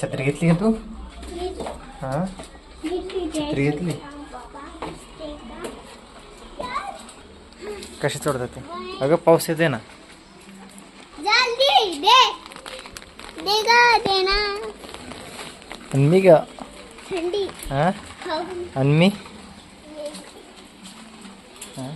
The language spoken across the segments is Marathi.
छत्री घेतली का तू? हा? छत्री घेतली? कशी चढतात ते अगं पाऊस येते ना. आणि मी का? हा? आणि मी? हा?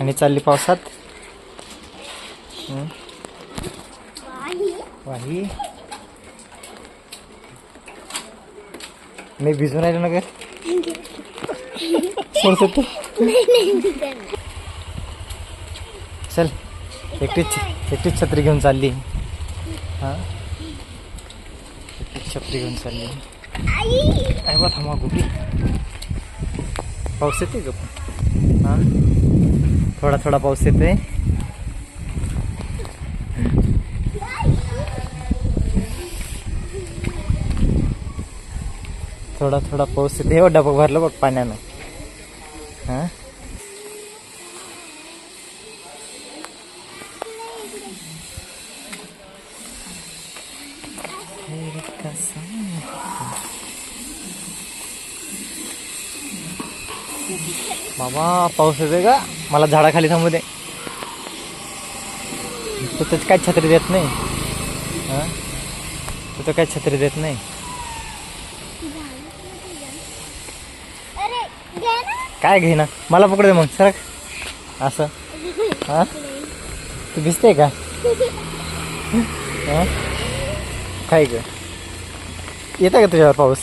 आणि चालली पावसात. वाही. मी भिजून राहिलो ना ग. सोडतो तू. नाही नाही मी करणार. चल एकटीच एकटीच छत्री घेऊन चालली. हा? एकटीच छत्री घेऊन चालली. काय बा थांबा गुबी पाऊस येते ग हा? थोडा थोडा पाऊस येते थोडा थोडा पाऊस येते हे डबा भरलं बघ पाण्यानं हा? बाबा पाऊस येते का मला झाडाखाली थांबू दे. तू त्याची काय छत्री देत नाही. हा? तू तर काय छत्री देत नाही. काय घे ना काय मला पकड दे मग सरक. असं. हां? तू भिजते का? काय ग? येतं का तुझ्यावर पाऊस?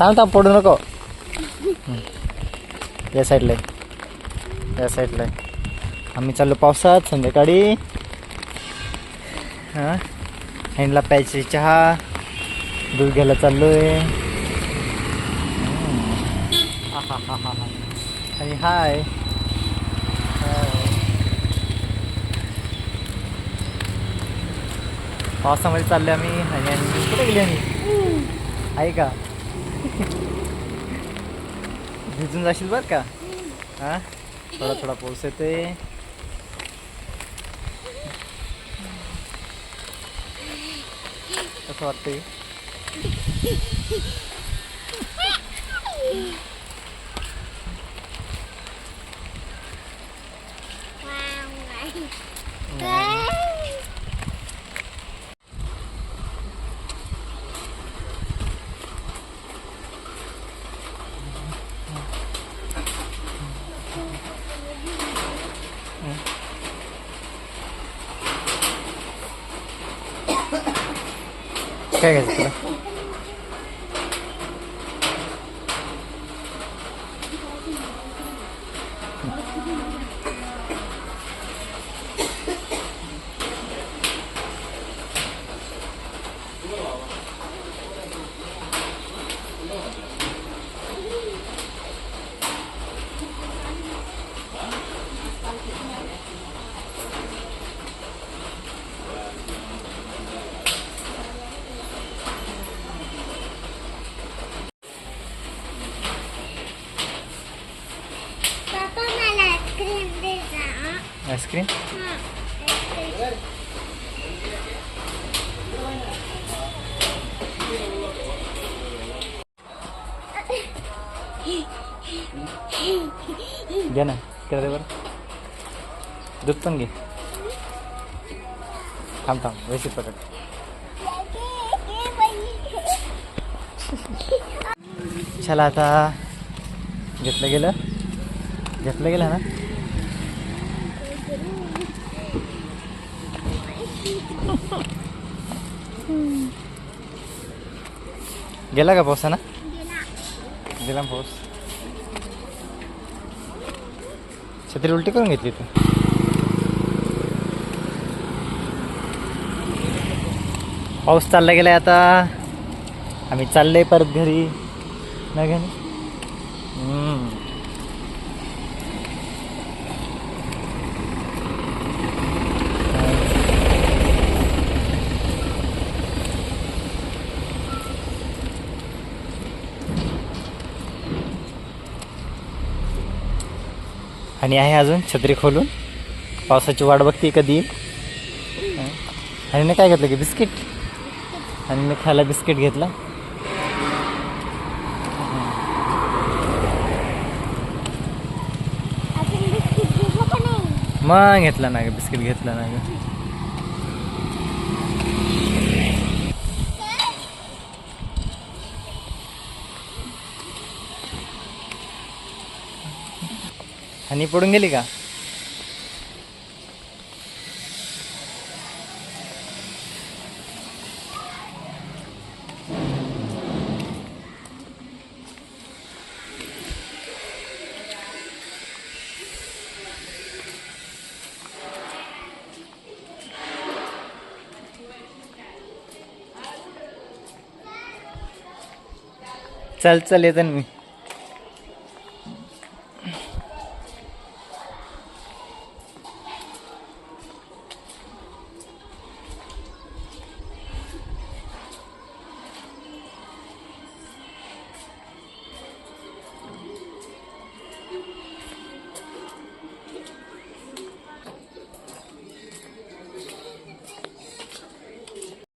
थांब थांब पडू नको. या साईडला आहे. या साईडला आहे. आम्ही चाललो पावसात संध्याकाळी. हां. हँडला प्यायची चहा. दूध घ्यायला चाललो आहे आणि हाय. पावसामध्ये चाललोय आम्ही आणि आणि कुठे गेले आणि आहे का? भिजून जाशील बर का हा थोडा थोडा पाऊस येते कसं वाटतंय काय 看看这个。आईस्क्रीम? घ्या ना किरा बरं. दूध पण घे. थांब थांब व्यवस्थित पकड. चला आता घेतलं गेलं? घेतलं गेलं ना? गेला का पावसानं गेला. ना पाऊस? छत्री उलटी करून घेतली तू. पाऊस चालला गेलाय आता. आम्ही चाललोय परत घरी. नाही घरी आणि आहे अजून छत्री खोलून. पावसाची वाट बघते कधी येईल. आणि मी काय घेतलं की बिस्किट. आणि मी खायला बिस्किट घेतला. मग घेतला ना ग बिस्किट घेतला ना आणि पडून गेली का? चल चल येतो मी.